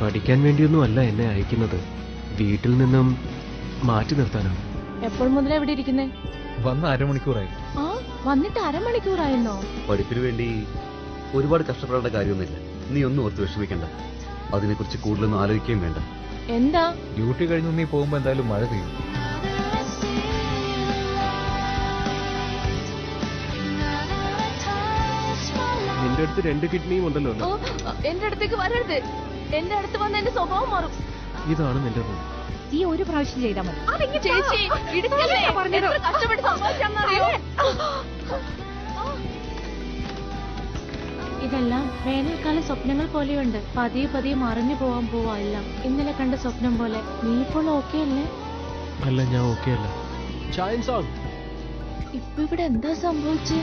പഠിക്കാൻ വേണ്ടിയൊന്നും അല്ല എന്നെ അയക്കുന്നത്. വീട്ടിൽ നിന്നും മാറ്റി നിർത്താനാണ് എപ്പോൾ മുതലേ എവിടെ ഇരിക്കുന്നേ? വന്ന അരമണിക്കൂറായി. ആ വന്നിട്ട് അരമണിക്കൂറായിരുന്നോ പഠിപ്പിന് വേണ്ടി ഒരുപാട് കഷ്ടപ്പെടേണ്ട കാര്യമൊന്നുമില്ല. നീ ഒന്നും ഓർത്ത് വിഷമിക്കണ്ട. അതിനെക്കുറിച്ച് കൂടുതലൊന്നും ആലോചിക്കുകയും വേണ്ട. എന്താ? ഡ്യൂട്ടി കഴിഞ്ഞു നീ പോകുമ്പോ എന്തായാലും മഴ പെയ്യും. നിന്റെ അടുത്ത് രണ്ട് കിഡ്നിയും ഉണ്ടല്ലോ. ഓ എന്റെ അടുത്തേക്ക് വരരുത് എന്റെ അടുത്ത് വന്ന് എന്റെ സ്വഭാവം മാറും. ഇതാണ് നിന്റെ റൂം ഈ ഒരു പ്രാവശ്യം ചെയ്താൽ മതി. ചേച്ചി ഇടുക്കല്ലേ എത്ര കഷ്ടപ്പെട്ട് സമ്പാദിച്ചാന്നറിയോ ഇതെല്ലാം വേനൽക്കാല സ്വപ്നങ്ങൾ പോലെയുണ്ട്. പതിയെ പതിയെ മറിഞ്ഞു പോവാൻ പോവാ എല്ലാം. ഇന്നലെ കണ്ട സ്വപ്നം പോലെ. നീ ഇപ്പോൾ ഓക്കെ അല്ലേ? അല്ല ഞാൻ ഓക്കെ അല്ല. ഇപ്പൊ ഇവിടെ എന്താ സംഭവിച്ചേ?